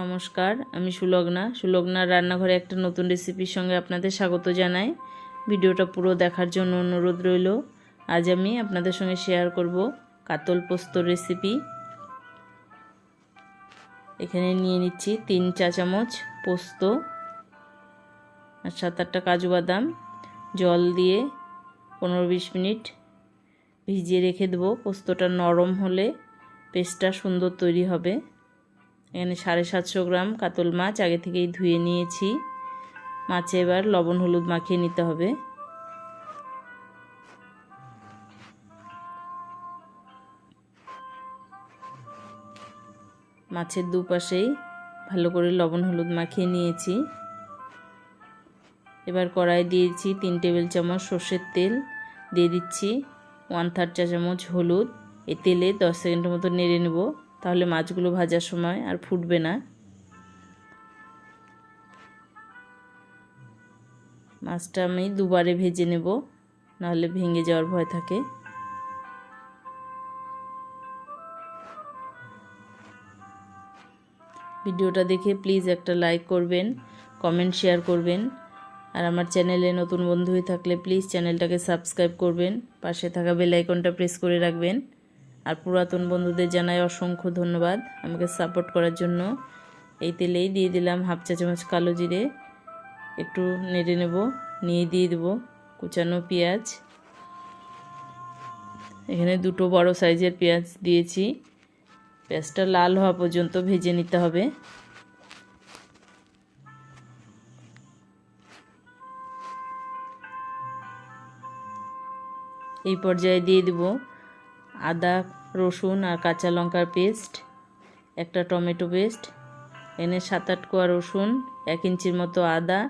নমস্কার, আমি সুলগ্না। সুলগ্নার রান্নাঘরে একটা নতুন রেসিপির সঙ্গে আপনাদের স্বাগত জানাই। ভিডিওটা পুরো দেখার জন্য অনুরোধ রইল। আজ আমি আপনাদের সঙ্গে শেয়ার করব কাতল পোস্তর রেসিপি এখানে নিয়ে নিচ্ছি তিন চা চামচ পোস্ত আর সাত আটটা কাজু বাদাম। জল দিয়ে পনেরো বিশ মিনিট ভিজিয়ে রেখে দেবো। পোস্তটা নরম হলে পেস্টটা সুন্দর তৈরি হবে। এখানে সাড়ে সাতশো গ্রাম কাতল মাছ আগে থেকেই ধুয়ে নিয়েছি। মাছে এবার লবণ হলুদ মাখিয়ে নিতে হবে। মাছের দুপাশেই ভালো করে লবণ হলুদ মাখিয়ে নিয়েছি। এবার কড়াই দিয়েছি তিন টেবিল চামচ সর্ষের তেল। দিয়ে দিচ্ছি ওয়ান থার্ড চা চামচ হলুদ। এই তেলে দশ সেকেন্ডের মতো নেড়ে নেব। তাহলে মাছগুলো ভাজার সময় আর ফুটবে না। মাছটা আমি দুবারে ভেজে নেব, নাহলে ভেঙে যাওয়ার ভয় থাকে। ভিডিওটা দেখে প্লিজ একটা লাইক করবেন, কমেন্ট শেয়ার করবেন। আর আমার চ্যানেলে নতুন বন্ধু হয়ে থাকলে প্লিজ চ্যানেলটাকে সাবস্ক্রাইব করবেন, পাশে থাকা বেল আইকনটা প্রেস করে রাখবেন। আর পুরাতন বন্ধুদের জানাই অসংখ্য ধন্যবাদ আমাকে সাপোর্ট করার জন্য। এই তেলেই দিয়ে দিলাম হাফ চা চামচ কালো জিরে, একটু নেড়ে নেব, নিয়ে দিয়ে দেবো কুচানো পেঁয়াজ। এখানে দুটো বড় সাইজের পেঁয়াজ দিয়েছি। পেঁয়াজটা লাল হওয়া পর্যন্ত ভেজে নিতে হবে। এই পর্যায়ে দিয়ে দেব আদা, রসুন আর কাঁচা লঙ্কার পেস্ট, একটা টমেটো পেস্ট, এনে সাত আট কোয়া রসুন, এক ইঞ্চির মতো আদা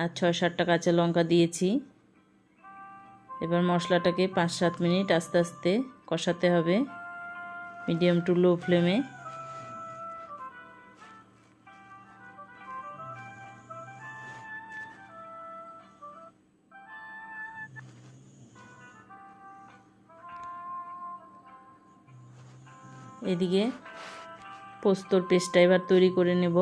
আর ছয় সাতটা কাঁচা লঙ্কা দিয়েছি। এবার মশলাটাকে পাঁচ সাত মিনিট আস্তে আস্তে কষাতে হবে। মিডিয়াম টু লো ফ্লেমে। এদিকে পোস্তর পেস্টটা এবার তৈরি করে নেব।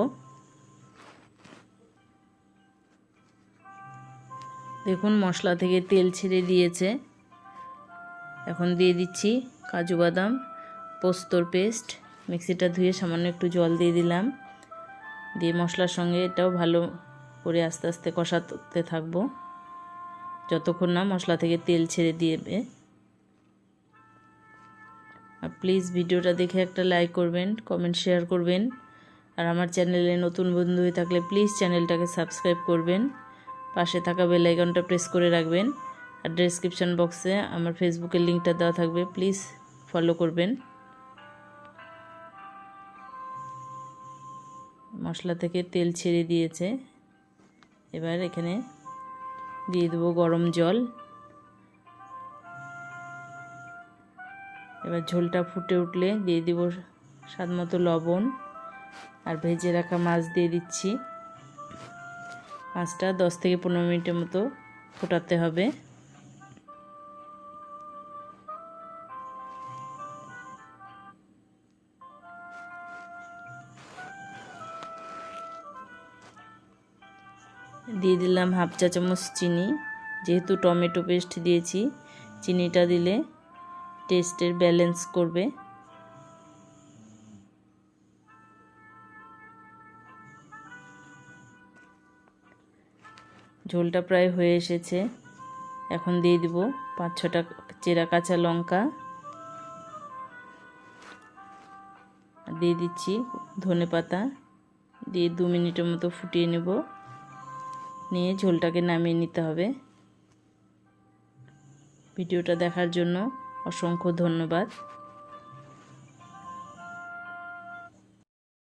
দেখুন, মশলা থেকে তেল ছেড়ে দিয়েছে। এখন দিয়ে দিচ্ছি কাজু বাদাম, পোস্তর পেস্ট। মিক্সিটা ধুয়ে সামান্য একটু জল দিয়ে দিলাম। দিয়ে মশলার সঙ্গে এটাও ভালো করে আস্তে আস্তে কষাতে থাকব। যতক্ষণ না মশলা থেকে তেল ছেড়ে দিয়েবে আর প্লিজ ভিডিওটা দেখে একটা লাইক করবেন কমেন্ট শেয়ার করবেন। আর আমার চ্যানেলে নতুন বন্ধু হয়ে থাকলে প্লিজ চ্যানেলটাকে সাবস্ক্রাইব করবেন। পাশে থাকা বেল প্রেস করে রাখবেন। আর ডেসক্রিপশান বক্সে আমার ফেসবুকের লিঙ্কটা দেওয়া থাকবে প্লিজ ফলো করবেন। মশলা থেকে তেল ছেড়ে দিয়েছে। এবার এখানে দিয়ে দেবো গরম জল। এবার ঝোলটা ফুটে উঠলে দিয়ে দিব স্বাদ মতো লবণ আর ভেজে রাখা মাছ দিয়ে দিচ্ছি। মাছটা দশ থেকে পনেরো মিনিটের মতো ফোটাতে হবে। দিয়ে দিলাম হাফ চা চামচ চিনি। যেহেতু টমেটো পেস্ট দিয়েছি, চিনিটা দিলে টেস্টের ব্যালেন্স করবে। ঝোলটা প্রায় হয়ে এসেছে। এখন দিয়ে দিব পাঁচ ছটা চেরা কাঁচা লঙ্কা। দিয়ে দিচ্ছি ধনে পাতা। দিয়ে দু মিনিটের মতো ফুটিয়ে নেব। নিয়ে ঝোলটাকে নামিয়ে নিতে হবে। ভিডিওটা দেখার জন্য অসংখ্য ধন্যবাদ।